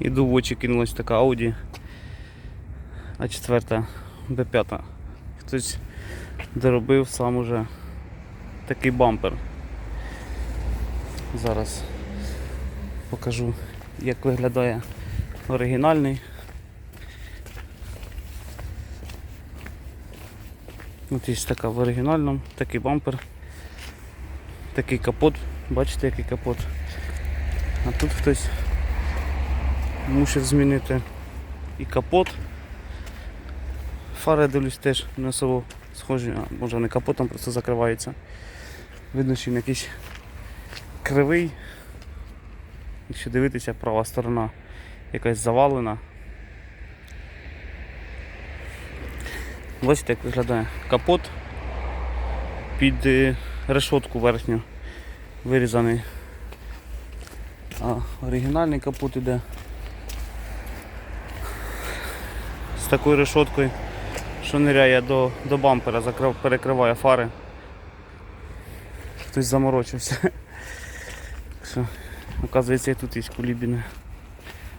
Іду в очі кинулась така Audi А4 B5. Хтось доробив сам уже такий бампер. Зараз покажу, як виглядає оригінальний. От є така в оригінальному, такий бампер, такий капот, бачите який капот. А тут хтось мусив змінити і капот. Фари дивлюсь теж не особо схожі, а може не капотом просто закривається. Видно, що він якийсь кривий. Якщо дивитися, права сторона якась завалена. Бачите, як виглядає капот під е, решотку верхню вирізаний. А оригінальний капот іде такою решоткою, що ниряє до, до бампера, закрив, перекриває фари. Хтось заморочився. Що, оказується, і тут є кулібіни.